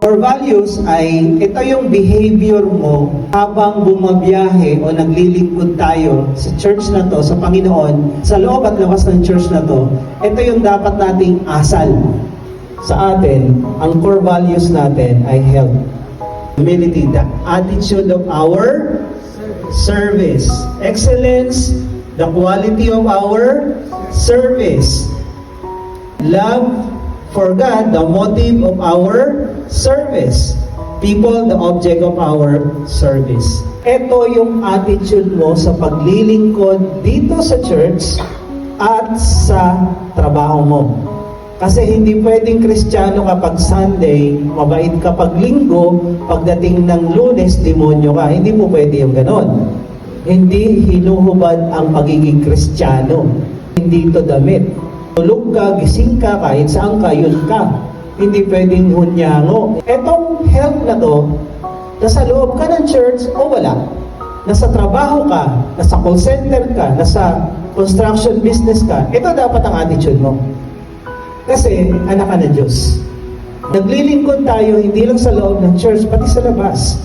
Core values ay ito yung behavior mo habang bumabiyahe o naglilingkod tayo sa church na to, sa Panginoon, sa loob at labas ng church na to. Ito yung dapat nating asal sa atin. Ang core values natin ay health, humility, the attitude of our service, excellence, the quality of our service, love for God, the motive of our service. People, the object of our service. Ito yung attitude mo sa paglilingkod dito sa church at sa trabaho mo. Kasi hindi pwedeng kristyano kapag Sunday, mabait kapag linggo, pagdating ng lunes, demonyo ka. Hindi po pwede yung ganon. Hindi hinuhubad ang pagiging kristyano. Hindi ito damit. Tulog ka, gising ka, kahit saan ka, yun ka. Hindi pwedeng hunyango. Etong health na to, nasa loob ka ng church o wala. Nasa trabaho ka, nasa call center ka, nasa construction business ka, ito dapat ang attitude mo. Kasi anak ka ng Diyos. Naglilingkod tayo hindi lang sa loob ng church, pati sa labas.